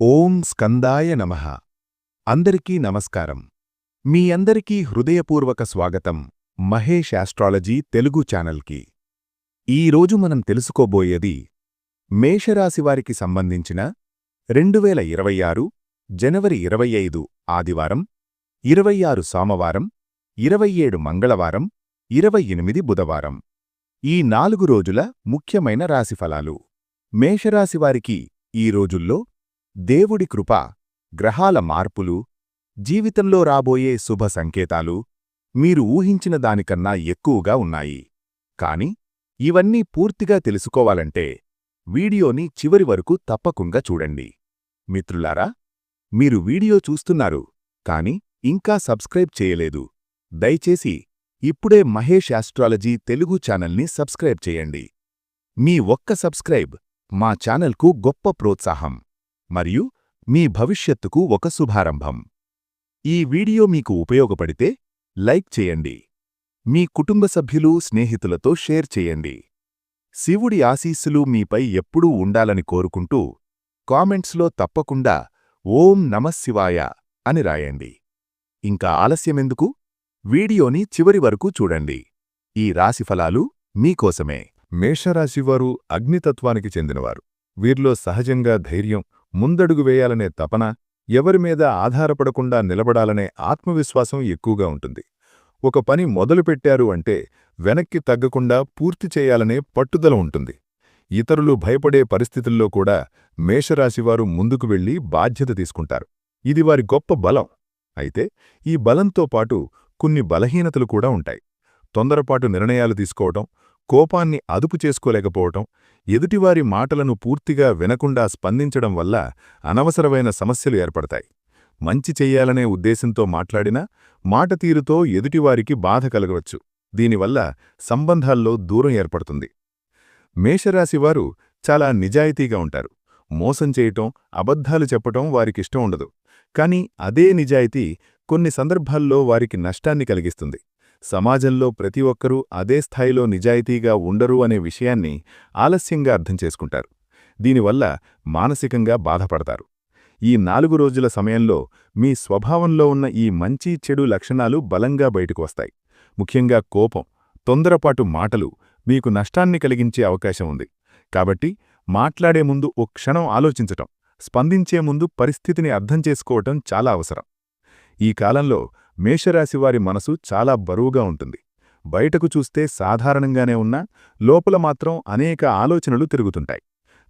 ఓం స్కందాయ నమః. అందరికీ నమస్కారం. మీ అందరికీ హృదయపూర్వక స్వాగతం మహేష్ ఆస్ట్రాలజీ తెలుగు ఛానల్కి. ఈరోజు మనం తెలుసుకోబోయేది మేషరాశివారికి సంబంధించిన రెండు వేల ఇరవై ఆరు జనవరి ఇరవై ఐదు ఆదివారం ఇరవై ఆరు సోమవారం ఇరవై ఏడు మంగళవారం ఇరవై ఎనిమిది బుధవారం. ఈ నాలుగు రోజుల ముఖ్యమైన రాశిఫలాలు మేషరాశివారికి ఈ రోజుల్లో దేవుడి కృప గ్రహాల మార్పులు జీవితంలో రాబోయే శుభ సంకేతాలు మీరు ఊహించిన దానికన్నా ఎక్కువగా ఉన్నాయి. కాని ఇవన్నీ పూర్తిగా తెలుసుకోవాలంటే వీడియోని చివరి వరకు తప్పకుండా చూడండి. మిత్రులారా మీరు వీడియో చూస్తున్నారు కాని ఇంకా సబ్స్క్రైబ్ చేయలేదు. దయచేసి ఇప్పుడే మహేష్ ఆస్ట్రాలజీ తెలుగు ఛానల్ని సబ్స్క్రైబ్ చేయండి. మీ ఒక్క సబ్స్క్రైబ్ మా ఛానల్కు గొప్ప ప్రోత్సాహం. మరియు మీ భవిష్యత్తుకు ఒక శుభారంభం. ఈ వీడియో మీకు ఉపయోగపడితే లైక్ చేయండి. మీ కుటుంబ సభ్యులు స్నేహితులతో షేర్ చేయండి. శివుడి ఆశీస్సులు మీపై ఎప్పుడూ ఉండాలని కోరుకుంటూ కామెంట్స్లో తప్పకుండా ఓం నమశివాయ అని రాయండి. ఇంకా ఆలస్యమెందుకు? వీడియోని చివరి వరకు చూడండి. ఈ రాశిఫలాలు మీకోసమే. మేషరాశివారు అగ్నితత్వానికి చెందినవారు. వీరిలో సహజంగా ధైర్యం ముందడుగు వేయాలనే తపన ఎవరిమీద ఆధారపడకుండా నిలబడాలనే ఆత్మవిశ్వాసం ఎక్కువగా ఉంటుంది. ఒక పని మొదలుపెట్టారు అంటే వెనక్కి తగ్గకుండా పూర్తి చేయాలనే పట్టుదల ఉంటుంది. ఇతరులు భయపడే పరిస్థితుల్లో కూడా మేషరాశివారు ముందుకు వెళ్ళి బాధ్యత తీసుకుంటారు. ఇది వారి గొప్ప బలం. అయితే ఈ బలంతో పాటు కొన్ని బలహీనతలు కూడా ఉంటాయి. తొందరపాటు నిర్ణయాలు తీసుకోవటం కోపాన్ని అదుపు చేసుకోలేకపోవటం ఎదుటివారి మాటలను పూర్తిగా వినకుండా స్పందించడం వల్ల అనవసరమైన సమస్యలు ఏర్పడతాయి. మంచి చెయ్యాలనే ఉద్దేశంతో మాట్లాడినా మాట తీరుతో ఎదుటివారికి బాధ కలగవచ్చు. దీనివల్ల సంబంధాల్లో దూరం ఏర్పడుతుంది. మేషరాశివారు చాలా నిజాయితీగా ఉంటారు. మోసం చేయటం అబద్ధాలు చెప్పటం వారికిష్టం ఉండదు. కాని అదే నిజాయితీ కొన్ని సందర్భాల్లో వారికి నష్టాన్ని కలిగిస్తుంది. సమాజంలో ప్రతి ఒక్కరూ అదే స్థాయిలో నిజాయితీగా ఉండరు అనే విషయాన్ని ఆలస్యంగా అర్థం చేసుకుంటారు. దీనివల్ల మానసికంగా బాధపడతారు. ఈ నాలుగు రోజుల సమయంలో మీ స్వభావంలో ఉన్న ఈ మంచి చెడు లక్షణాలు బలంగా బయటకు వస్తాయి. ముఖ్యంగా కోపం తొందరపాటు మాటలు మీకు నష్టాన్ని కలిగించే అవకాశం ఉంది. కాబట్టి మాట్లాడే ముందు ఓ క్షణం ఆలోచించటం స్పందించే ముందు పరిస్థితిని అర్థం చేసుకోవటం చాలా అవసరం. ఈ కాలంలో మేషరాశివారి మనసు చాలా బరువుగా ఉంటుంది. బయటకు చూస్తే సాధారణంగానే ఉన్నా లోపల మాత్రం అనేక ఆలోచనలు తిరుగుతుంటాయి.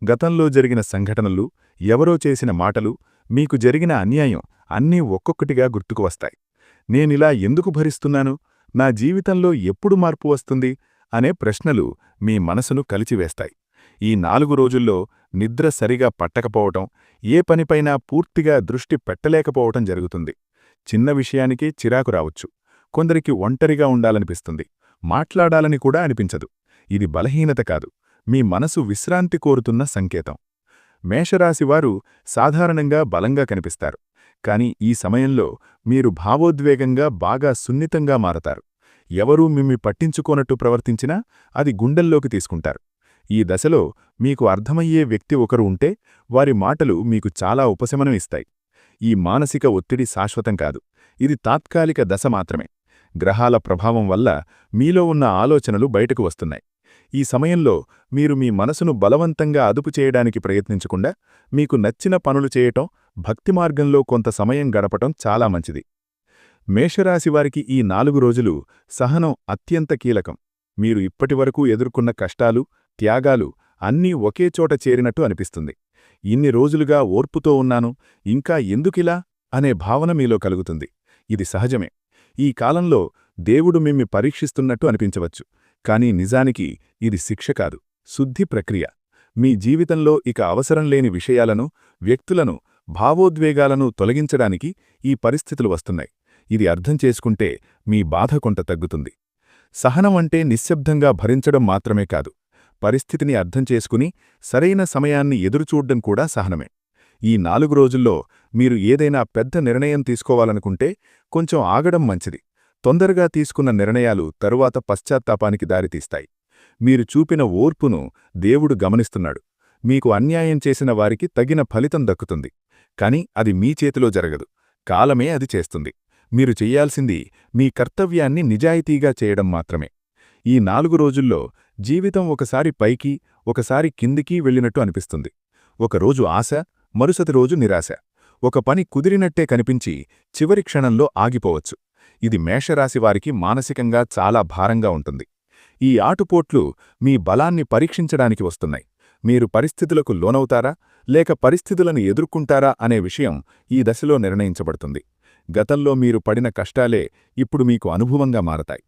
గతంలో జరిగిన సంఘటనలు ఎవరో చేసిన మాటలు మీకు జరిగిన అన్యాయం అన్నీ ఒక్కొక్కటిగా గుర్తుకు వస్తాయి. నేనిలా ఎందుకు భరిస్తున్నాను? నా జీవితంలో ఎప్పుడు మార్పు వస్తుంది? అనే ప్రశ్నలు మీ మనసును కలిచివేస్తాయి. ఈ నాలుగు రోజుల్లో నిద్ర సరిగా పట్టకపోవటం ఏ పనిపైనా పూర్తిగా దృష్టి పెట్టలేకపోవటం జరుగుతుంది. చిన్న విషయానికి చిరాకు రావచ్చు. కొందరికి ఒంటరిగా ఉండాలనిపిస్తుంది. మాట్లాడాలని కూడా అనిపించదు. ఇది బలహీనత కాదు. మీ మనసు విశ్రాంతి కోరుతున్న సంకేతం. మేషరాశివారు సాధారణంగా బలంగా కనిపిస్తారు. కాని ఈ సమయంలో మీరు భావోద్వేగంగా బాగా సున్నితంగా మారతారు. ఎవరూ మిమ్మి పట్టించుకోనట్టు ప్రవర్తించినా అది గుండెల్లోకి తీసుకుంటారు. ఈ దశలో మీకు అర్థమయ్యే వ్యక్తి ఒకరు ఉంటే వారి మాటలు మీకు చాలా ఉపశమనం ఇస్తాయి. ఈ మానసిక ఒత్తిడి శాశ్వతం కాదు. ఇది తాత్కాలిక దశ మాత్రమే. గ్రహాల ప్రభావం వల్ల మీలో ఉన్న ఆలోచనలు బయటకు వస్తున్నాయి. ఈ సమయంలో మీరు మీ మనసును బలవంతంగా అదుపు చేయడానికి ప్రయత్నించకుండా మీకు నచ్చిన పనులు చేయటం భక్తి మార్గంలో కొంత సమయం గడపటం చాలా మంచిది. మేషరాశివారికి ఈ నాలుగు రోజులు సహనం అత్యంత కీలకం. మీరు ఇప్పటివరకు ఎదుర్కొన్న కష్టాలు త్యాగాలు అన్నీ ఒకే చోట చేరినట్టు అనిపిస్తుంది. ఇన్ని రోజులుగా ఓర్పుతో ఉన్నాను ఇంకా ఎందుకిలా? అనే భావన మీలో కలుగుతుంది. ఇది సహజమే. ఈ కాలంలో దేవుడు మిమ్మి పరీక్షిస్తున్నట్టు అనిపించవచ్చు కానీ నిజానికి ఇది శిక్ష కాదు శుద్ధి ప్రక్రియ. మీ జీవితంలో ఇక అవసరం లేని విషయాలను వ్యక్తులను భావోద్వేగాలను తొలగించడానికి ఈ పరిస్థితులు వస్తున్నాయి. ఇది అర్థం చేసుకుంటే మీ బాధ కొంత తగ్గుతుంది. సహనం అంటే నిశ్శబ్దంగా భరించడం మాత్రమే కాదు పరిస్థితిని అర్థం చేసుకుని సరైన సమయాన్ని ఎదురుచూడ్డం కూడా సహనమే. ఈ నాలుగు రోజుల్లో మీరు ఏదైనా పెద్ద నిర్ణయం తీసుకోవాలనుకుంటే కొంచెం ఆగడం మంచిది. తొందరగా తీసుకున్న నిర్ణయాలు తరువాత పశ్చాత్తాపానికి దారితీస్తాయి. మీరు చూపిన ఓర్పును దేవుడు గమనిస్తున్నాడు. మీకు అన్యాయం చేసిన వారికి తగిన ఫలితం దక్కుతుంది. కాని అది మీ చేతిలో జరగదు. కాలమే అది చేస్తుంది. మీరు చెయ్యాల్సింది మీ కర్తవ్యాన్ని నిజాయితీగా చేయడం మాత్రమే. ఈ నాలుగు రోజుల్లో జీవితం ఒకసారి పైకి ఒకసారి కిందికి వెళ్ళినట్టు అనిపిస్తుంది. ఒకరోజు ఆశ మరుసటి రోజు నిరాశ. ఒక పని కుదిరినట్టే కనిపించి చివరి క్షణంలో ఆగిపోవచ్చు. ఇది మేషరాశివారికి మానసికంగా చాలా భారంగా ఉంటుంది. ఈ ఆటుపోట్లు మీ బలాన్ని పరీక్షించడానికి వస్తున్నాయి. మీరు పరిస్థితులకు లోనవుతారా? లేక పరిస్థితులను ఎదుర్కొంటారా అనే విషయం ఈ దశలో నిర్ణయించబడుతుంది. గతంలో మీరు పడిన కష్టాలే ఇప్పుడు మీకు అనుభవంగా మారతాయి.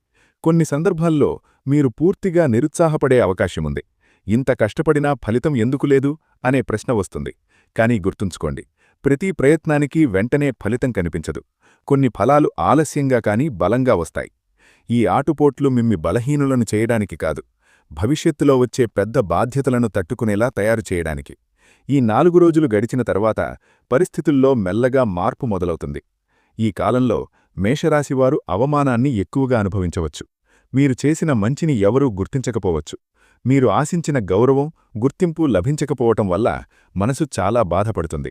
కొన్ని సందర్భాల్లో మీరు పూర్తిగా నిరుత్సాహపడే అవకాశముంది. ఇంత కష్టపడినా ఫలితం ఎందుకు లేదు? అనే ప్రశ్న వస్తుంది. కానీ గుర్తుంచుకోండి ప్రతి ప్రయత్నానికి వెంటనే ఫలితం కనిపించదు. కొన్ని ఫలాలు ఆలస్యంగా కాని బలంగా వస్తాయి. ఈ ఆటుపోట్లు మిమ్మి బలహీనులను చేయడానికి కాదు భవిష్యత్తులో వచ్చే పెద్ద బాధ్యతలను తట్టుకునేలా తయారు చేయడానికి. ఈ నాలుగు రోజులు గడిచిన తర్వాత పరిస్థితుల్లో మెల్లగా మార్పు మొదలవుతుంది. ఈ కాలంలో మేషరాశివారు అవమానాన్ని ఎక్కువగా అనుభవించవచ్చు. మీరు చేసిన మంచిని ఎవరూ గుర్తించకపోవచ్చు. మీరు ఆశించిన గౌరవం గుర్తింపు లభించకపోవటం వల్ల మనసు చాలా బాధపడుతుంది.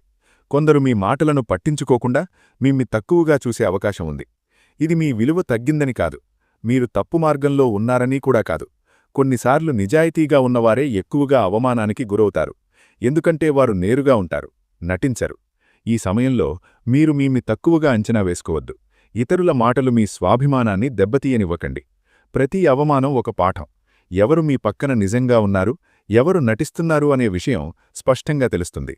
కొందరు మీ మాటలను పట్టించుకోకుండా మిమ్మి తక్కువగా చూసే అవకాశం ఉంది. ఇది మీ విలువ తగ్గిందని కాదు. మీరు తప్పు మార్గంలో ఉన్నారని కూడా కాదు. కొన్నిసార్లు నిజాయితీగా ఉన్నవారే ఎక్కువగా అవమానానికి గురవుతారు. ఎందుకంటే వారు నేరుగా ఉంటారు నటించరు. ఈ సమయంలో మీరు మీమి తక్కువగా అంచనా వేసుకోవద్దు. ఇతరుల మాటలు మీ స్వాభిమానాన్ని దెబ్బతీయనివ్వకండి. ప్రతి అవమానం ఒక పాఠం. ఎవరు మీ పక్కన నిజంగా ఉన్నారు ఎవరు నటిస్తున్నారు అనే విషయం స్పష్టంగా తెలుస్తుంది.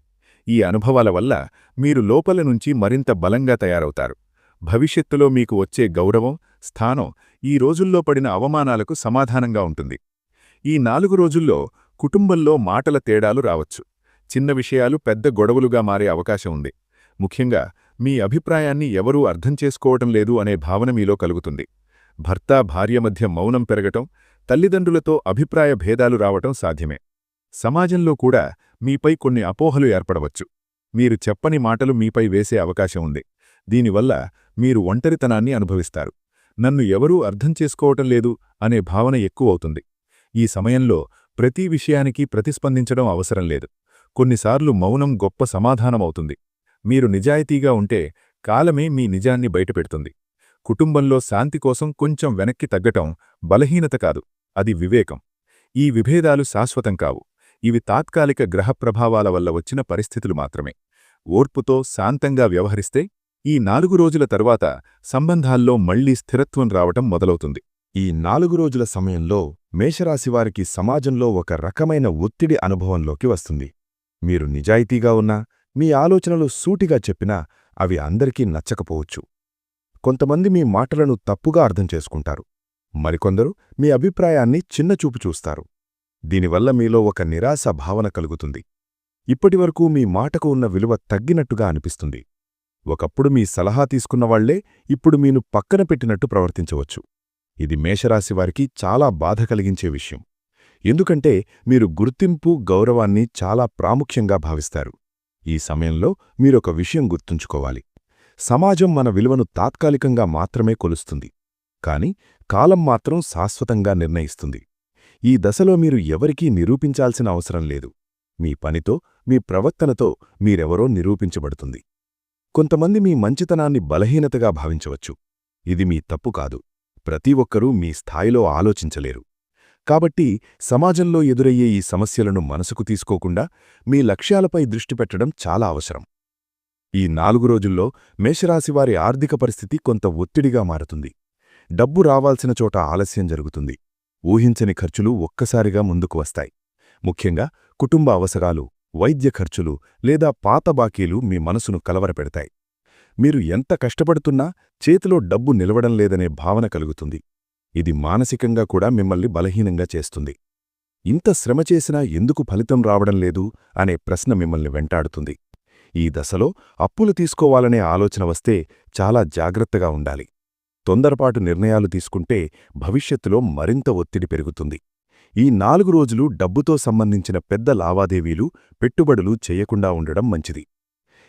ఈ అనుభవాల వల్ల మీరు లోపల నుంచి మరింత బలంగా తయారవుతారు. భవిష్యత్తులో మీకు వచ్చే గౌరవం స్థానం ఈ రోజుల్లో పడిన అవమానాలకు సమాధానంగా ఉంటుంది. ఈ నాలుగు రోజుల్లో కుటుంబంలో మాటల తేడాలు రావచ్చు. చిన్న విషయాలు పెద్ద గొడవలుగా మారే అవకాశం ఉంది. ముఖ్యంగా మీ అభిప్రాయాన్ని ఎవరూ అర్థం చేసుకోవటం లేదు అనే భావన మీలో కలుగుతుంది. భర్త భార్య మధ్య మౌనం పెరగటం తల్లిదండ్రులతో అభిప్రాయ భేదాలు రావటం సాధ్యమే. సమాజంలో కూడా మీపై కొన్ని అపోహలు ఏర్పడవచ్చు. మీరు చెప్పని మాటలు మీపై వేసే అవకాశం ఉంది. దీనివల్ల మీరు ఒంటరితనాన్ని అనుభవిస్తారు. నన్ను ఎవరూ అర్థం చేసుకోవటం లేదు అనే భావన ఎక్కువవుతుంది ఈ సమయంలో ప్రతి విషయానికి ప్రతిస్పందించడం అవసరం లేదు. కొన్నిసార్లు మౌనం గొప్ప సమాధానమవుతుంది మీరు నిజాయితీగా ఉంటే కాలమే మీ నిజాన్ని బయటపెడుతుంది. కుటుంబంలో శాంతి కోసం కొంచెం వెనక్కి తగ్గటం బలహీనత కాదు అది వివేకం. ఈ విభేదాలు శాశ్వతం కావు. ఇవి తాత్కాలిక గ్రహ ప్రభావాల వల్ల వచ్చిన పరిస్థితులు మాత్రమే. ఓర్పుతో శాంతంగా వ్యవహరిస్తే ఈ నాలుగు రోజుల తరువాత సంబంధాల్లో మళ్ళీ స్థిరత్వం రావటం మొదలవుతుంది. ఈ నాలుగు రోజుల సమయంలో మేషరాశివారికి సమాజంలో ఒక రకమైన ఒత్తిడి అనుభవంలోకి వస్తుంది. మీరు నిజాయితీగా ఉన్నా మీ ఆలోచనలు సూటిగా చెప్పినా అవి అందరికీ నచ్చకపోవచ్చు. కొంతమంది మీ మాటలను తప్పుగా అర్థం చేసుకుంటారు. మరికొందరు మీ అభిప్రాయాన్ని చిన్నచూపు చూస్తారు. దీనివల్ల మీలో ఒక నిరాశ భావన కలుగుతుంది. ఇప్పటివరకు మీ మాటకు ఉన్న విలువ తగ్గినట్టుగా అనిపిస్తుంది. ఒకప్పుడు మీ సలహా తీసుకున్నవాళ్ళే ఇప్పుడు మీను పక్కన పెట్టినట్టు ప్రవర్తించవచ్చు. ఇది మేషరాశివారికి చాలా బాధ కలిగించే విషయం. ఎందుకంటే మీరు గుర్తింపు గౌరవాన్ని చాలా ప్రాముఖ్యంగా భావిస్తారు. ఈ సమయంలో మీరొక విషయం గుర్తుంచుకోవాలి. సమాజం మన విలువను తాత్కాలికంగా మాత్రమే కొలుస్తుంది. కాని కాలం మాత్రం శాశ్వతంగా నిర్ణయిస్తుంది. ఈ దశలో మీరు ఎవరికీ నిరూపించాల్సిన అవసరం లేదు. మీ పనితో మీ ప్రవర్తనతో మీరెవరో నిరూపించబడుతుంది. కొంతమంది మీ మంచితనాన్ని బలహీనతగా భావించవచ్చు. ఇది మీ తప్పు కాదు. ప్రతి ఒక్కరూ మీ స్థాయిలో ఆలోచించలేరు. కాబట్టి సమాజంలో ఎదురయ్యే ఈ సమస్యలను మనసుకు తీసుకోకుండా మీ లక్ష్యాలపై దృష్టి పెట్టడం చాలా అవసరం. ఈ నాలుగు రోజుల్లో మేషరాశివారి ఆర్థిక పరిస్థితి కొంత ఒత్తిడిగా మారుతుంది. డబ్బు రావాల్సిన చోట ఆలస్యం జరుగుతుంది. ఊహించని ఖర్చులు ఒక్కసారిగా ముందుకు వస్తాయి. ముఖ్యంగా కుటుంబ అవసరాలు వైద్య ఖర్చులు లేదా పాత బాకీలు మీ మనసును కలవరపెడతాయి. మీరు ఎంత కష్టపడుతున్నా చేతిలో డబ్బు నిలవడం లేదనే భావన కలుగుతుంది. ఇది మానసికంగా కూడా మిమ్మల్ని బలహీనంగా చేస్తుంది. ఇంత శ్రమ చేసినా ఎందుకు ఫలితం రావడం లేదు? అనే ప్రశ్న మిమ్మల్ని వెంటాడుతుంది. ఈ దశలో అప్పులు తీసుకోవాలనే ఆలోచన వస్తే చాలా జాగ్రత్తగా ఉండాలి. తొందరపాటు నిర్ణయాలు తీసుకుంటే భవిష్యత్తులో మరింత ఒత్తిడి పెరుగుతుంది. ఈ నాలుగు రోజులు డబ్బుతో సంబంధించిన పెద్ద లావాదేవీలు పెట్టుబడులు చేయకుండా ఉండడం మంచిది.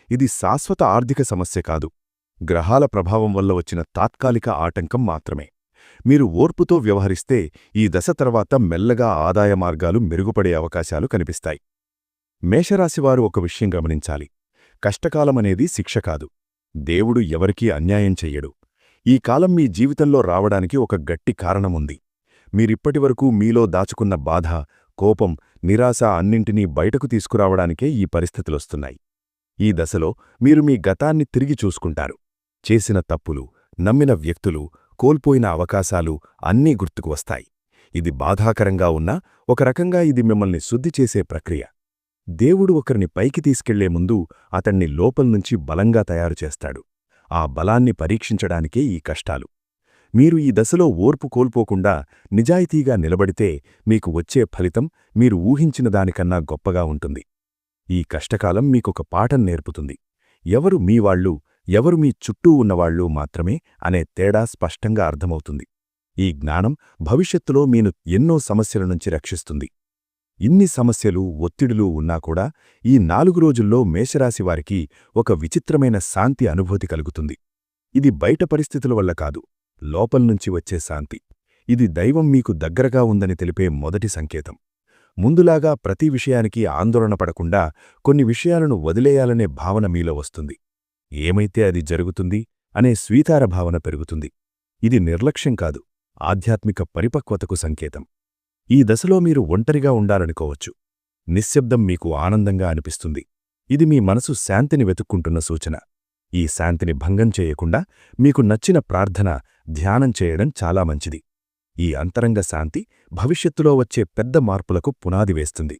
ఇది శాశ్వత ఆర్థిక సమస్య కాదు. గ్రహాల ప్రభావం వల్ల వచ్చిన తాత్కాలిక ఆటంకం మాత్రమే. మీరు ఓర్పుతో వ్యవహరిస్తే ఈ దశ తర్వాత మెల్లగా ఆదాయ మార్గాలు మెరుగుపడే అవకాశాలు కనిపిస్తాయి. మేషరాశివారు ఒక విషయం గమనించాలి. కష్టకాలమనేది శిక్ష కాదు. దేవుడు ఎవరికీ అన్యాయం చెయ్యడు. ఈ కాలం మీ జీవితంలో రావడానికి ఒక గట్టి కారణముంది. మీరిప్పటివరకు మీలో దాచుకున్న బాధ కోపం నిరాశ అన్నింటినీ బయటకు తీసుకురావడానికే ఈ పరిస్థితులొస్తున్నాయి. ఈ దశలో మీరు మీ గతాన్ని తిరిగి చూసుకుంటారు. చేసిన తప్పులు నమ్మిన వ్యక్తులు కోల్పోయిన అవకాశాలు అన్నీ గుర్తుకు వస్తాయి. ఇది బాధాకరంగా ఉన్నా ఒక రకంగా ఇది మిమ్మల్ని శుద్ధి చేసే ప్రక్రియ. దేవుడు ఒకరిని పైకి తీసుకెళ్ళే ముందు అతణ్ణి లోపల్నుంచి బలంగా తయారుచేస్తాడు ఆ బలాన్ని పరీక్షించడానికే ఈ కష్టాలు. మీరు ఈ దశలో ఓర్పు కోల్పోకుండా నిజాయితీగా నిలబడితే మీకు వచ్చే ఫలితం మీరు ఊహించిన దానికన్నా గొప్పగా ఉంటుంది. ఈ కష్టకాలం మీకొక పాఠం నేర్పుతుంది. ఎవరు మీవాళ్ళు ఎవరు మీ చుట్టూ ఉన్నవాళ్ళు మాత్రమే అనే తేడా స్పష్టంగా అర్థమవుతుంది. ఈ జ్ఞానం భవిష్యత్తులో మీను ఎన్నో సమస్యల నుంచి రక్షిస్తుంది. ఇన్ని సమస్యలు ఒత్తిడులు ఉన్నా కూడా ఈ నాలుగు రోజుల్లో మేషరాశివారికి ఒక విచిత్రమైన శాంతి అనుభూతి కలుగుతుంది. ఇది బయట పరిస్థితుల వల్ల కాదు లోపల్నుంచి వచ్చే శాంతి. ఇది దైవం మీకు దగ్గరగా ఉందని తెలిపే మొదటి సంకేతం. ముందులాగా ప్రతి విషయానికి ఆందోళన పడకుండా కొన్ని విషయాలను వదిలేయాలనే భావన మీలో వస్తుంది. ఏమైతే అది జరుగుతుంది అనే స్వీకార భావన పెరుగుతుంది. ఇది నిర్లక్ష్యం కాదు ఆధ్యాత్మిక పరిపక్వతకు సంకేతం. ఈ దశలో మీరు ఒంటరిగా ఉండాలనుకోవచ్చు. నిశ్శబ్దం మీకు ఆనందంగా అనిపిస్తుంది. ఇది మీ మనసు శాంతిని వెతుక్కుంటున్న సూచన. ఈ శాంతిని భంగం చేయకుండా మీకు నచ్చిన ప్రార్థన ధ్యానం చేయడం చాలా మంచిది. ఈ అంతరంగ శాంతి భవిష్యత్తులో వచ్చే పెద్ద మార్పులకు పునాది వేస్తుంది.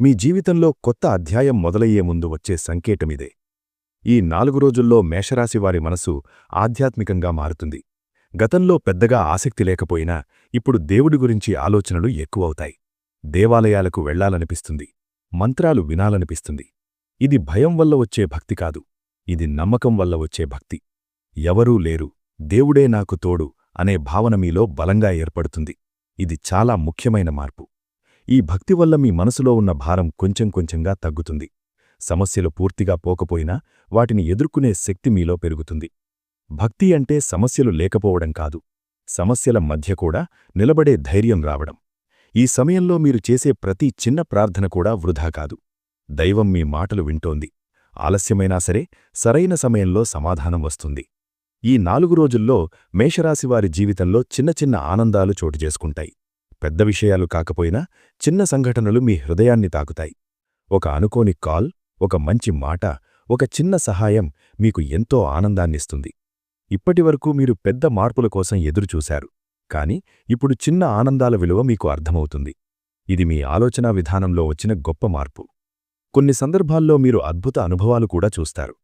మీ జీవితంలో కొత్త అధ్యాయం మొదలయ్యే ముందు వచ్చే సంకేటమిదే ఈ నాలుగు రోజుల్లో మేషరాశివారి మనసు ఆధ్యాత్మికంగా మారుతుంది. గతంలో పెద్దగా ఆసక్తి లేకపోయినా ఇప్పుడు దేవుడి గురించి ఆలోచనలు ఎక్కువవుతాయి. దేవాలయాలకు వెళ్ళాలనిపిస్తుంది. మంత్రాలు వినాలనిపిస్తుంది. ఇది భయం వల్ల వచ్చే భక్తి కాదు. ఇది నమ్మకం వల్ల వచ్చే భక్తి. ఎవరూ లేరు. దేవుడే నాకు తోడు అనే భావన మీలో బలంగా ఏర్పడుతుంది. ఇది చాలా ముఖ్యమైన మార్పు. ఈ భక్తి వల్ల మీ మనసులో ఉన్న భారం కొంచెం కొంచెంగా తగ్గుతుంది. సమస్యలు పూర్తిగా పోకపోయినా వాటిని ఎదుర్కొనే శక్తి మీలో పెరుగుతుంది. భక్తి అంటే సమస్యలు లేకపోవడం కాదు. సమస్యల మధ్య కూడా నిలబడే ధైర్యం రావడం. ఈ సమయంలో మీరు చేసే ప్రతి చిన్న ప్రార్థన కూడా వృధా కాదు. దైవం మీ మాటలు వింటోంది. ఆలస్యమైనా సరే సరైన సమయంలో సమాధానం వస్తుంది. ఈ నాలుగు రోజుల్లో మేషరాశివారి జీవితంలో చిన్న చిన్న ఆనందాలు చోటు చేసుకుంటాయి. పెద్ద విషయాలు కాకపోయినా చిన్న సంఘటనలు మీ హృదయాన్ని తాకుతాయి. ఒక అనుకోని కాల్ ఒక మంచి మాట ఒక చిన్న సహాయం మీకు ఎంతో ఆనందాన్నిస్తుంది. ఇప్పటివరకు మీరు పెద్ద మార్పుల కోసం ఎదురుచూశారు కాని ఇప్పుడు చిన్న ఆనందాల విలువ మీకు అర్థమవుతుంది. ఇది మీ ఆలోచనా విధానంలో వచ్చిన గొప్ప మార్పు. కొన్ని సందర్భాల్లో మీరు అద్భుత అనుభవాలు కూడా చూస్తారు.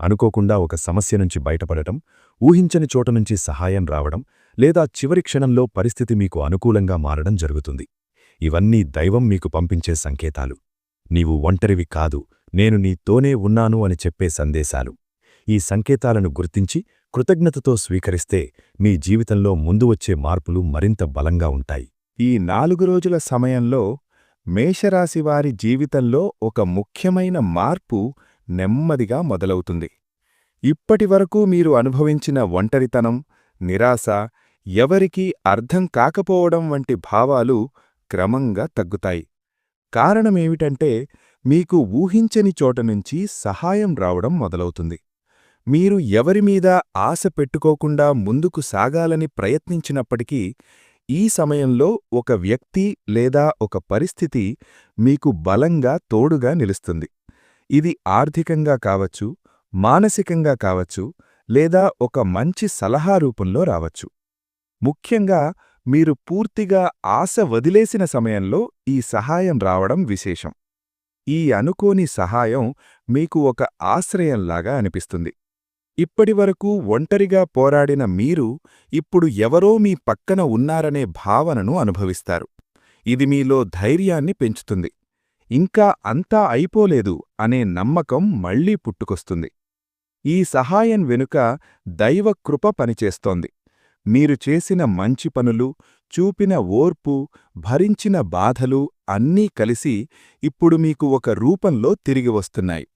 అనుకోకుండా ఒక సమస్య నుంచి బయటపడటం ఊహించని చోట నుంచి సహాయం రావడం లేదా చివరి క్షణంలో పరిస్థితి మీకు అనుకూలంగా మారడం జరుగుతుంది. ఇవన్నీ దైవం మీకు పంపించే సంకేతాలు. నీవు ఒంటరివి కాదు నేను నీతోనే ఉన్నాను అని చెప్పే సందేశాలు. ఈ సంకేతాలను గుర్తించి కృతజ్ఞతతో స్వీకరిస్తే మీ జీవితంలో ముందు వచ్చే మార్పులు మరింత బలంగా ఉంటాయి. ఈ నాలుగు రోజుల సమయంలో మేషరాశివారి జీవితంలో ఒక ముఖ్యమైన మార్పు నెమ్మదిగా మొదలవుతుంది. ఇప్పటివరకు మీరు అనుభవించిన ఒంటరితనం నిరాశ ఎవరికీ అర్థం కాకపోవడం వంటి భావాలు క్రమంగా తగ్గుతాయి. కారణమేమిటంటే మీకు ఊహించని చోట నుంచి సహాయం రావడం మొదలవుతుంది. మీరు ఎవరిమీద ఆశ పెట్టుకోకుండా ముందుకు సాగాలని ప్రయత్నించినప్పటికీ ఈ సమయంలో ఒక వ్యక్తి లేదా ఒక పరిస్థితి మీకు బలంగా తోడుగా నిలుస్తుంది. ఇది ఆర్థికంగా కావచ్చు మానసికంగా కావచ్చు లేదా ఒక మంచి సలహా రూపంలో రావచ్చు. ముఖ్యంగా మీరు పూర్తిగా ఆశ వదిలేసిన సమయంలో ఈ సహాయం రావడం విశేషం. ఈ అనుకోని సహాయం మీకు ఒక ఆశ్రయంలాగా అనిపిస్తుంది. ఇప్పటివరకు ఒంటరిగా పోరాడిన మీరు ఇప్పుడు ఎవరో మీ పక్కన ఉన్నారనే భావనను అనుభవిస్తారు. ఇది మీలో ధైర్యాన్ని పెంచుతుంది. ఇంకా అంతా అయిపోలేదు అనే నమ్మకం మళ్ళీ పుట్టుకొస్తుంది. ఈ సహాయం వెనుక దైవకృప పనిచేస్తోంది. మీరు చేసిన మంచి పనులు చూపిన ఓర్పు భరించిన బాధలు అన్నీ కలిసి ఇప్పుడు మీకు ఒక రూపంలో తిరిగి వస్తున్నాయి.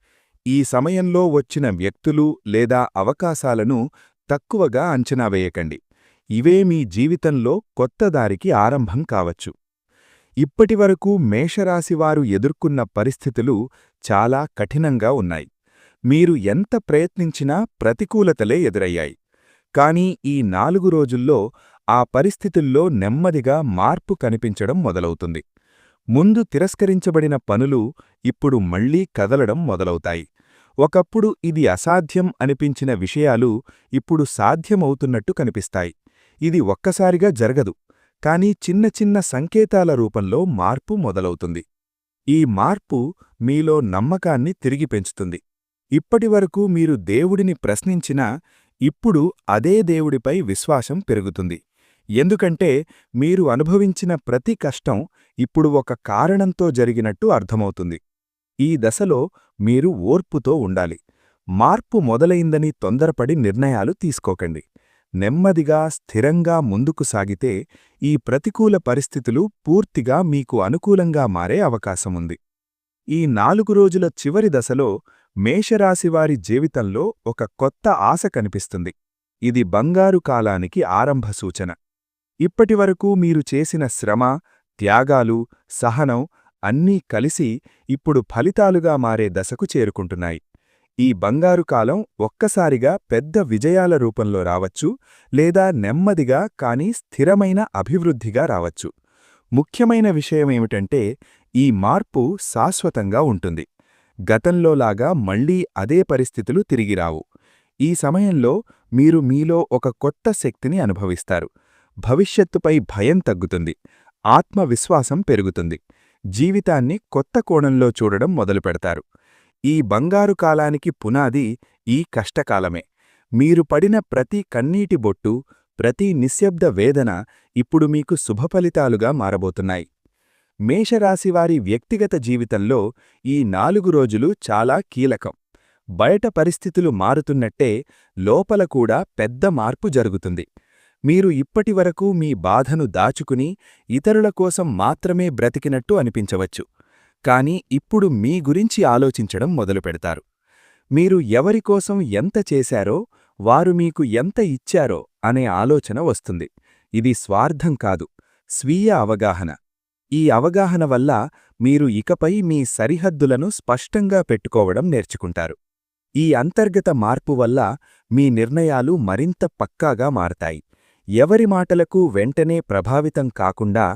ఈ సమయంలో వచ్చిన వ్యక్తులు లేదా అవకాశాలను తక్కువగా అంచనా వేయకండి. ఇవే మీ జీవితంలో కొత్త దారికి ఆరంభం కావచ్చు. ఇప్పటివరకు మేషరాశివారు ఎదుర్కొన్న పరిస్థితులు చాలా కఠినంగా ఉన్నాయి. మీరు ఎంత ప్రయత్నించినా ప్రతికూలతలే ఎదురయ్యాయి. కానీ ఈ నాలుగు రోజుల్లో ఆ పరిస్థితుల్లో నెమ్మదిగా మార్పు కనిపించడం మొదలవుతుంది. ముందు తిరస్కరించబడిన పనులు ఇప్పుడు మళ్ళీ కదలడం మొదలవుతాయి. ఒకప్పుడు ఇది అసాధ్యం అనిపించిన విషయాలు ఇప్పుడు సాధ్యమవుతున్నట్టు కనిపిస్తాయి. ఇది ఒక్కసారిగా జరగదు కానీ చిన్న చిన్న సంకేతాల రూపంలో మార్పు మొదలవుతుంది. ఈ మార్పు మీలో నమ్మకాన్ని తిరిగి పెంచుతుంది. ఇప్పటివరకు మీరు దేవుడిని ప్రశ్నించినా ఇప్పుడు అదే దేవుడిపై విశ్వాసం పెరుగుతుంది. ఎందుకంటే మీరు అనుభవించిన ప్రతి కష్టం ఇప్పుడు ఒక కారణంతో జరిగినట్టు అర్థమవుతుంది. ఈ దశలో మీరు ఓర్పుతో ఉండాలి. మార్పు మొదలైందని తొందరపడి నిర్ణయాలు తీసుకోకండి. నెమ్మదిగా స్థిరంగా ముందుకు సాగితే ఈ ప్రతికూల పరిస్థితులు పూర్తిగా మీకు అనుకూలంగా మారే అవకాశముంది. ఈ నాలుగు రోజుల చివరి దశలో మేషరాశివారి జీవితంలో ఒక కొత్త ఆశ కనిపిస్తుంది. ఇది బంగారు కాలానికి ఆరంభ సూచన. ఇప్పటివరకు మీరు చేసిన శ్రమ త్యాగాలు సహనం అన్నీ కలిసి ఇప్పుడు ఫలితాలుగా మారే దశకు చేరుకుంటున్నాయి. ఈ బంగారు కాలం ఒక్కసారిగా పెద్ద విజయాల రూపంలో రావచ్చు లేదా నెమ్మదిగా కాని స్థిరమైన అభివృద్ధిగా రావచ్చు. ముఖ్యమైన విషయమేమిటంటే ఈ మార్పు శాశ్వతంగా ఉంటుంది. గతంలోలాగా మళ్ళీ అదే పరిస్థితులు తిరిగిరావు ఈ సమయంలో మీరు మీలో ఒక కొత్త శక్తిని అనుభవిస్తారు. భవిష్యత్తుపై భయం తగ్గుతుంది. ఆత్మవిశ్వాసం పెరుగుతుంది. జీవితాన్ని కొత్త కోణంలో చూడడం మొదలుపెడతారు ఈ బంగారు కాలానికి పునాది ఈ కష్టకాలమే. మీరు పడిన ప్రతి కన్నీటి బొట్టు ప్రతి నిశ్శబ్ద వేదన ఇప్పుడు మీకు శుభఫలితాలుగా మారబోతున్నాయి. మేషరాశివారి వ్యక్తిగత జీవితంలో ఈ నాలుగు రోజులు చాలా కీలకం. బయట పరిస్థితులు మారుతున్నట్టే లోపల కూడా పెద్ద మార్పు జరుగుతుంది. మీరు ఇప్పటివరకు మీ బాధను దాచుకుని ఇతరుల కోసం మాత్రమే బ్రతికినట్టు అనిపించవచ్చు. కాని ఇప్పుడు మీ గురించి ఆలోచించడం మొదలుపెడతారు మీరు ఎవరికోసం ఎంత చేశారో వారు మీకు ఎంత ఇచ్చారో అనే ఆలోచన వస్తుంది. ఇది స్వార్థం కాదు స్వీయ అవగాహన. ఈ అవగాహన వల్ల మీరు ఇకపై మీ సరిహద్దులను స్పష్టంగా పెట్టుకోవడం నేర్చుకుంటారు. ఈ అంతర్గత మార్పు వల్ల మీ నిర్ణయాలు మరింత పక్కాగా మారతాయి. ఎవరి మాటలకు వెంటనే ప్రభావితం కాకుండా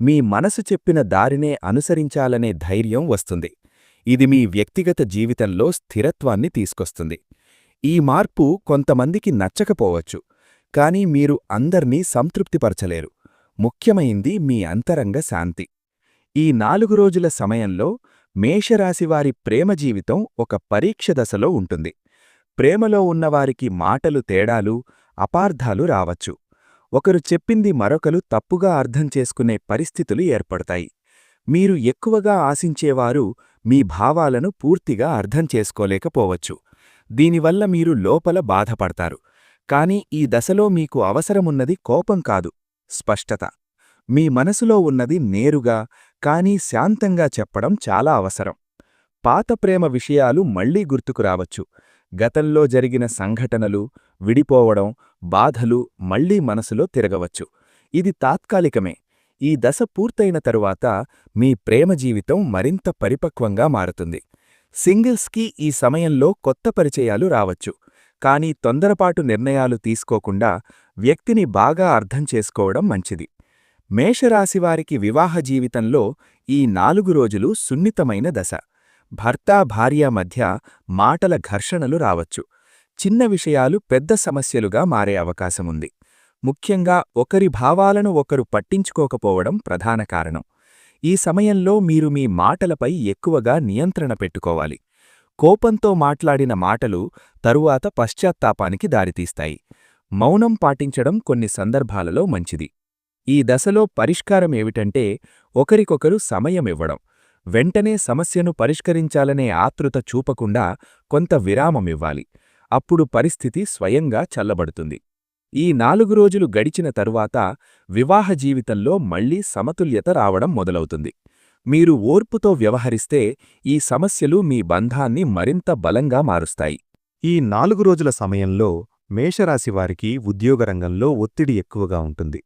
మీ మనసు చెప్పిన దారినే అనుసరించాలనే ధైర్యం వస్తుంది. ఇది మీ వ్యక్తిగత జీవితంలో స్థిరత్వాన్ని తీసుకొస్తుంది. ఈ మార్పు కొంతమందికి నచ్చకపోవచ్చు కాని మీరు అందర్నీ సంతృప్తిపరచలేరు. ముఖ్యమైంది మీ అంతరంగ శాంతి. ఈ నాలుగు రోజుల సమయంలో మేషరాశివారి ప్రేమ జీవితం ఒక పరీక్ష దశలో ఉంటుంది. ప్రేమలో ఉన్నవారికి మాటలు తేడాలు అపార్థాలు రావచ్చు. ఒకరు చెప్పింది మరొకరు తప్పుగా అర్థం చేసుకునే పరిస్థితులు ఏర్పడతాయి. మీరు ఎక్కువగా ఆశించేవారు మీ భావాలను పూర్తిగా అర్థం చేసుకోలేకపోవచ్చు. దీనివల్ల మీరు లోపల బాధపడతారు. కాని ఈ దశలో మీకు అవసరమున్నది కోపం కాదు స్పష్టత. మీ మనసులో ఉన్నది నేరుగా కానీ శాంతంగా చెప్పడం చాలా అవసరం. పాత ప్రేమ విషయాలు మళ్ళీ గుర్తుకురావచ్చు గతంలో జరిగిన సంఘటనలు విడిపోవడం బాధలు మళ్ళీ మనసులో తిరగవచ్చు. ఇది తాత్కాలికమే. ఈ దశ పూర్తయిన తరువాత మీ ప్రేమ జీవితం మరింత పరిపక్వంగా మారుతుంది. సింగిల్స్కి ఈ సమయంలో కొత్త పరిచయాలు రావచ్చు. కానీ తొందరపాటు నిర్ణయాలు తీసుకోకుండా వ్యక్తిని బాగా అర్థం చేసుకోవడం మంచిది. మేషరాశివారికి వివాహ జీవితంలో ఈ నాలుగు రోజులు సున్నితమైన దశ. భర్తా భార్య మధ్య మాటల ఘర్షణలు రావచ్చు. చిన్న విషయాలు పెద్ద సమస్యలుగా మారే అవకాశముంది. ముఖ్యంగా ఒకరి భావాలను ఒకరు పట్టించుకోకపోవడం ప్రధాన కారణం. ఈ సమయంలో మీరు మీ మాటలపై ఎక్కువగా నియంత్రణ పెట్టుకోవాలి. కోపంతో మాట్లాడిన మాటలు తరువాత పశ్చాత్తాపానికి దారితీస్తాయి. మౌనం పాటించడం కొన్ని సందర్భాలలో మంచిది. ఈ దశలో పరిష్కారమేమిటంటే ఒకరికొకరు సమయమివ్వడం వెంటనే సమస్యను పరిష్కరించాలనే ఆతృత చూపకుండా కొంత విరామమివ్వాలి అప్పుడు పరిస్థితి స్వయంగా చల్లబడుతుంది. ఈ నాలుగు రోజులు గడిచిన తరువాత వివాహ జీవితంలో మళ్ళీ సమతుల్యత రావడం మొదలవుతుంది. మీరు ఓర్పుతో వ్యవహరిస్తే ఈ సమస్యలు మీ బంధాన్ని మరింత బలంగా మారుస్తాయి. ఈ నాలుగు రోజుల సమయంలో మేషరాశివారికి ఉద్యోగరంగంలో ఒత్తిడి ఎక్కువగా ఉంటుంది.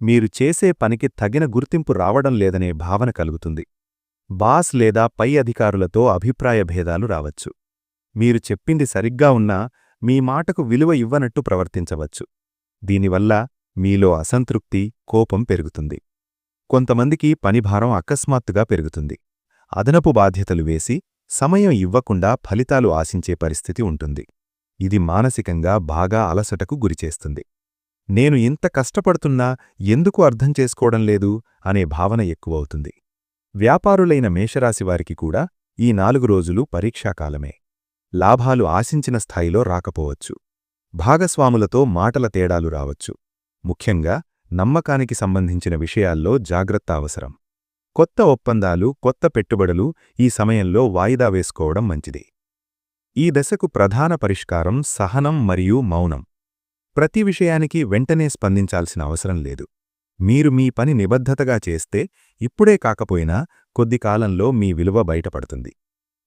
మీరు చేసే పనికి తగిన గుర్తింపు రావడం లేదనే భావన కలుగుతుంది. బాస్ లేదా పై అధికారులతో అభిప్రాయ భేదాలు రావచ్చు. మీరు చెప్పింది సరిగ్గా ఉన్నా మీ మాటకు విలువ ఇవ్వనట్టు ప్రవర్తించవచ్చు. దీనివల్ల మీలో అసంతృప్తి కోపం పెరుగుతుంది. కొంతమందికి పనిభారం అకస్మాత్తుగా పెరుగుతుంది. అదనపు బాధ్యతలు వేసి సమయం ఇవ్వకుండా ఫలితాలు ఆశించే పరిస్థితి ఉంటుంది. ఇది మానసికంగా బాగా అలసటకు గురిచేస్తుంది. నేను ఇంత కష్టపడుతున్నా ఎందుకు అర్థం చేసుకోవడం లేదు అనే భావన ఎక్కువవుతుంది. వ్యాపారులైన మేషరాశివారికి కూడా ఈ నాలుగు రోజులు పరీక్షాకాలమే. లాభాలు ఆశించిన స్థాయిలో రాకపోవచ్చు. భాగస్వాములతో మాటల తేడాలు రావచ్చు. ముఖ్యంగా నమ్మకానికి సంబంధించిన విషయాల్లో జాగ్రత్త అవసరం. కొత్త ఒప్పందాలు కొత్త పెట్టుబడులు ఈ సమయంలో వాయిదా వేసుకోవడం మంచిది. ఈ దశకు ప్రధాన పరిష్కారం సహనం మరియు మౌనం. ప్రతి విషయానికి వెంటనే స్పందించాల్సిన అవసరం లేదు. మీరు మీ పని నిబద్ధతగా చేస్తే ఇప్పుడే కాకపోయినా కొద్ది కాలంలో మీ విలువ బయటపడుతుంది.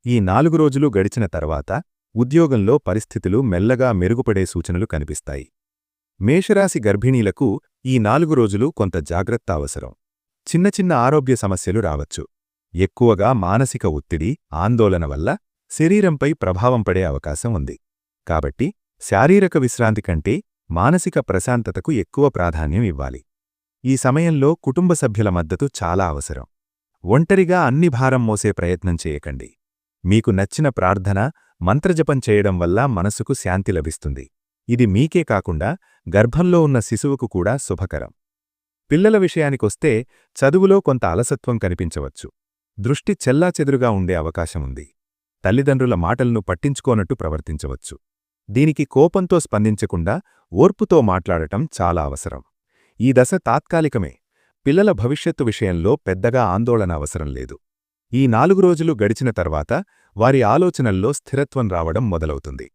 ఈ నాలుగు రోజులు గడిచిన తర్వాత ఉద్యోగంలో పరిస్థితులు మెల్లగా మెరుగుపడే సూచనలు కనిపిస్తాయి. మేషరాశి గర్భిణీలకు ఈ నాలుగు రోజులు కొంత జాగ్రత్త అవసరం. చిన్న చిన్న ఆరోగ్య సమస్యలు రావచ్చు. ఎక్కువగా మానసిక ఒత్తిడి ఆందోళన వల్ల శరీరంపై ప్రభావం పడే అవకాశం ఉంది. కాబట్టి శారీరక విశ్రాంతి కంటే మానసిక ప్రశాంతతకు ఎక్కువ ప్రాధాన్యం ఇవ్వాలి. ఈ సమయంలో కుటుంబ సభ్యుల మద్దతు చాలా అవసరం. ఒంటరిగా అన్ని భారం మోసే ప్రయత్నం చేయకండి. మీకు నచ్చిన ప్రార్థన మంత్రజపం చేయడం వల్ల మనసుకు శాంతి లభిస్తుంది. ఇది మీకే కాకుండా గర్భంలో ఉన్న శిశువుకు కూడా శుభకరం. పిల్లల విషయానికొస్తే చదువులో కొంత అలసత్వం కనిపించవచ్చు. దృష్టి చెల్లాచెదురుగా ఉండే అవకాశముంది తల్లిదండ్రుల మాటలను పట్టించుకోనట్టు ప్రవర్తించవచ్చు. దీనికి కోపంతో స్పందించకుండా ఓర్పుతో మాట్లాడటం చాలా అవసరం. ఈ దశ తాత్కాలికమే. పిల్లల భవిష్యత్తు విషయంలో పెద్దగా ఆందోళన అవసరం లేదు. ఈ నాలుగు రోజులు గడిచిన తర్వాత వారి ఆలోచనల్లో స్థిరత్వం రావడం మొదలవుతుంది.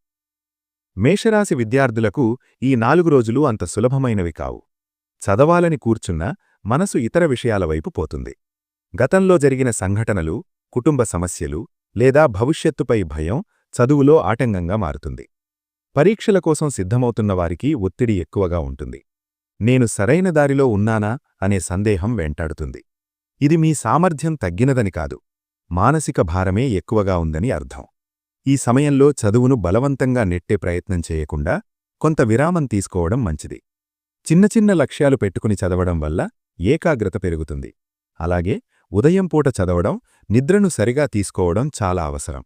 మేషరాశి విద్యార్థులకు ఈ నాలుగు రోజులు అంత సులభమైనవి కావు. చదవాలని కూర్చున్నా మనసు ఇతర విషయాల వైపు పోతుంది. గతంలో జరిగిన సంఘటనలు కుటుంబ సమస్యలు లేదా భవిష్యత్తుపై భయం చదువులో ఆటంకంగా మారుతుంది. పరీక్షల కోసం సిద్ధమవుతున్న వారికి ఒత్తిడి ఎక్కువగా ఉంటుంది. నేను సరైన దారిలో ఉన్నానా అనే సందేహం వెంటాడుతుంది. ఇది మీ సామర్థ్యం తగ్గినదని కాదు. మానసిక భారమే ఎక్కువగా ఉందని అర్థం. ఈ సమయంలో చదువును బలవంతంగా నెట్టే ప్రయత్నం చేయకుండా కొంత విరామం తీసుకోవడం మంచిది. చిన్న చిన్న లక్ష్యాలు పెట్టుకుని చదవడం వల్ల ఏకాగ్రత పెరుగుతుంది. అలాగే ఉదయం పూట చదవడం నిద్రను సరిగా తీసుకోవడం చాలా అవసరం.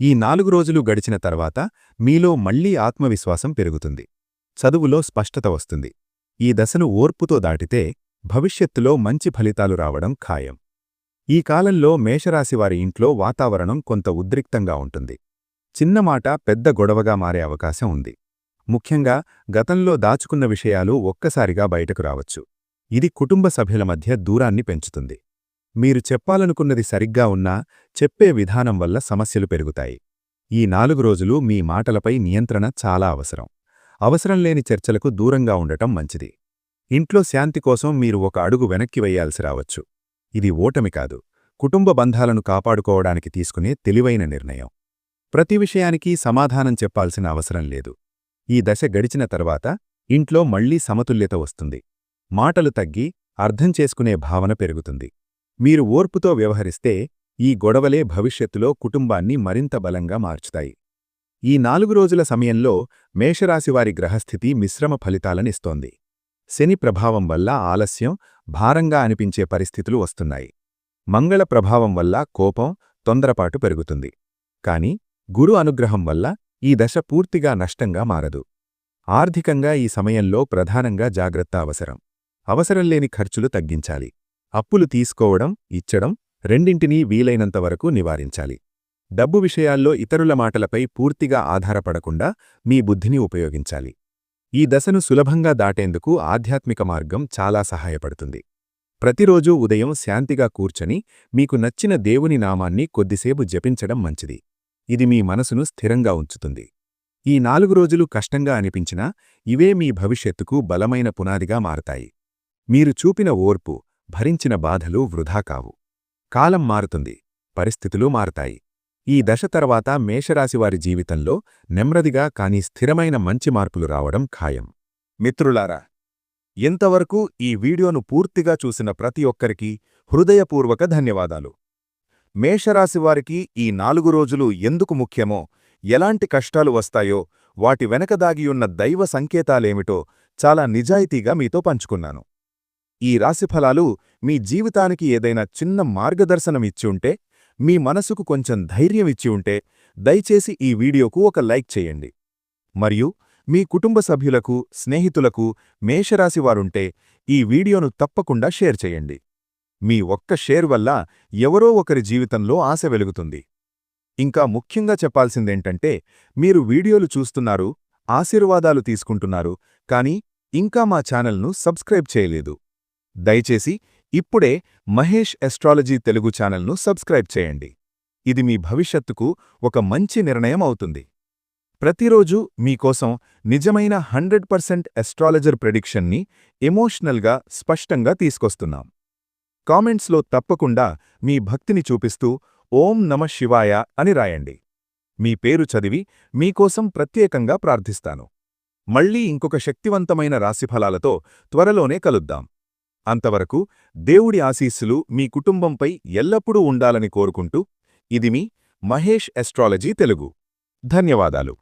ఈ నాలుగు రోజులు గడిచిన తర్వాత మీలో మళ్ళీ ఆత్మవిశ్వాసం పెరుగుతుంది. చదువులో స్పష్టత వస్తుంది. ఈ దశను ఓర్పుతో దాటితే భవిష్యత్తులో మంచి ఫలితాలు రావడం ఖాయం. ఈ కాలంలో మేషరాశివారి ఇంట్లో వాతావరణం కొంత ఉద్రిక్తంగా ఉంటుంది. చిన్నమాట పెద్ద గొడవగా మారే అవకాశం ఉంది. ముఖ్యంగా గతంలో దాచుకున్న విషయాలు ఒక్కసారిగా బయటకు రావచ్చు. ఇది కుటుంబ సభ్యుల మధ్య దూరాన్ని పెంచుతుంది. మీరు చెప్పాలనుకున్నది సరిగ్గా ఉన్నా చెప్పే విధానం వల్ల సమస్యలు పెరుగుతాయి. ఈ నాలుగు రోజులు మీ మాటలపై నియంత్రణ చాలా అవసరం. అవసరం లేని చర్చలకు దూరంగా ఉండటం మంచిది. ఇంట్లో శాంతి కోసం మీరు ఒక అడుగు వెనక్కి వెయ్యాల్సి రావచ్చు. ఇది ఓటమి కాదు. కుటుంబ బంధాలను కాపాడుకోవడానికి తీసుకునే తెలివైన నిర్ణయం. ప్రతి విషయానికి సమాధానం చెప్పాల్సిన అవసరం లేదు. ఈ దశ గడిచిన తర్వాత ఇంట్లో మళ్ళీ సమతుల్యత వస్తుంది. మాటలు తగ్గి అర్థం చేసుకునే భావన పెరుగుతుంది. మీరు ఓర్పుతో వ్యవహరిస్తే ఈ గొడవలే భవిష్యత్తులో కుటుంబాన్ని మరింత బలంగా మార్చుతాయి. ఈ నాలుగు రోజుల సమయంలో మేషరాశివారి గ్రహస్థితి మిశ్రమ ఫలితాలనిస్తోంది శని ప్రభావం వల్ల ఆలస్యం భారంగా అనిపించే పరిస్థితులు వస్తున్నాయి. మంగళ ప్రభావం వల్ల కోపం తొందరపాటు పెరుగుతుంది. కాని గురు అనుగ్రహం వల్ల ఈ దశ పూర్తిగా నష్టంగా మారదు. ఆర్థికంగా ఈ సమయంలో ప్రధానంగా జాగ్రత్త అవసరం. అవసరంలేని ఖర్చులు తగ్గించాలి. అప్పులు తీసుకోవడం ఇచ్చడం రెండింటినీ వీలైనంతవరకు నివారించాలి. డబ్బు విషయాల్లో ఇతరుల మాటలపై పూర్తిగా ఆధారపడకుండా మీ బుద్ధిని ఉపయోగించాలి. ఈ దశను సులభంగా దాటేందుకు ఆధ్యాత్మిక మార్గం చాలా సహాయపడుతుంది. ప్రతిరోజూ ఉదయం శాంతిగా కూర్చొని మీకు నచ్చిన దేవుని నామాన్ని కొద్దిసేపు జపించడం మంచిది. ఇది మీ మనసును స్థిరంగా ఉంచుతుంది. ఈ నాలుగు రోజులు కష్టంగా అనిపించినా ఇవే మీ భవిష్యత్తుకు బలమైన పునాదిగా మారతాయి. మీరు చూపిన ఓర్పు భరించిన బాధలు వృధా కావు. కాలం మారుతుంది. పరిస్థితులు మారతాయి. ఈ దశ తర్వాత మేషరాశివారి జీవితంలో నెమ్మదిగా కాని స్థిరమైన మంచి మార్పులు రావడం ఖాయం. మిత్రులారా ఇంతవరకు ఈ వీడియోను పూర్తిగా చూసిన ప్రతి ఒక్కరికి హృదయపూర్వక ధన్యవాదాలు. మేషరాశివారికి ఈ నాలుగు రోజులు ఎందుకు ముఖ్యమో ఎలాంటి కష్టాలు వస్తాయో వాటి వెనక దాగియున్న దైవ సంకేతాలేమిటో చాలా నిజాయితీగా మీతో పంచుకున్నాను. ఈ రాశిఫలాలు మీ జీవితానికి ఏదైనా చిన్న మార్గదర్శనం ఇచ్చి ఉంటే మీ మనసుకు కొంచెం ధైర్యం ఇచ్చి ఉంటే దయచేసి ఈ వీడియోకు ఒక లైక్ చేయండి. మరియు మీ కుటుంబ సభ్యులకు స్నేహితులకు మేషరాశివారుంటే ఈ వీడియోను తప్పకుండా షేర్ చేయండి. మీ ఒక్క షేర్ వల్ల ఎవరో ఒకరి జీవితంలో ఆశ వెలుగుతుంది. ఇంకా ముఖ్యంగా చెప్పాల్సిందేంటంటే మీరు వీడియోలు చూస్తున్నారు ఆశీర్వాదాలు తీసుకుంటున్నారు కానీ ఇంకా మా ఛానల్ను సబ్స్క్రైబ్ చేయలేదు. దయచేసి ఇప్పుడే మహేష్ ఎస్ట్రాలజీ తెలుగు ఛానల్ను సబ్స్క్రైబ్ చేయండి. ఇది మీ భవిష్యత్తుకు ఒక మంచి నిర్ణయం అవుతుంది. ప్రతిరోజు మీకోసం నిజమైన హండ్రెడ్ పర్సెంట్ ఎస్ట్రాలజర్ ప్రెడిక్షన్ని ఎమోషనల్గా స్పష్టంగా తీసుకొస్తున్నాం. కామెంట్స్లో తప్పకుండా మీ భక్తిని చూపిస్తూ ఓం నమ శివాయ అని రాయండి. మీ పేరు చదివి మీకోసం ప్రత్యేకంగా ప్రార్థిస్తాను. మళ్ళీ ఇంకొక శక్తివంతమైన రాశిఫలాలతో త్వరలోనే కలుద్దాం. అంతవరకు దేవుడి ఆశీస్సులు మీ కుటుంబంపై ఎల్లప్పుడూ ఉండాలని కోరుకుంటూ ఇది మీ మహేష్ ఎస్ట్రాలజీ తెలుగు. ధన్యవాదాలు.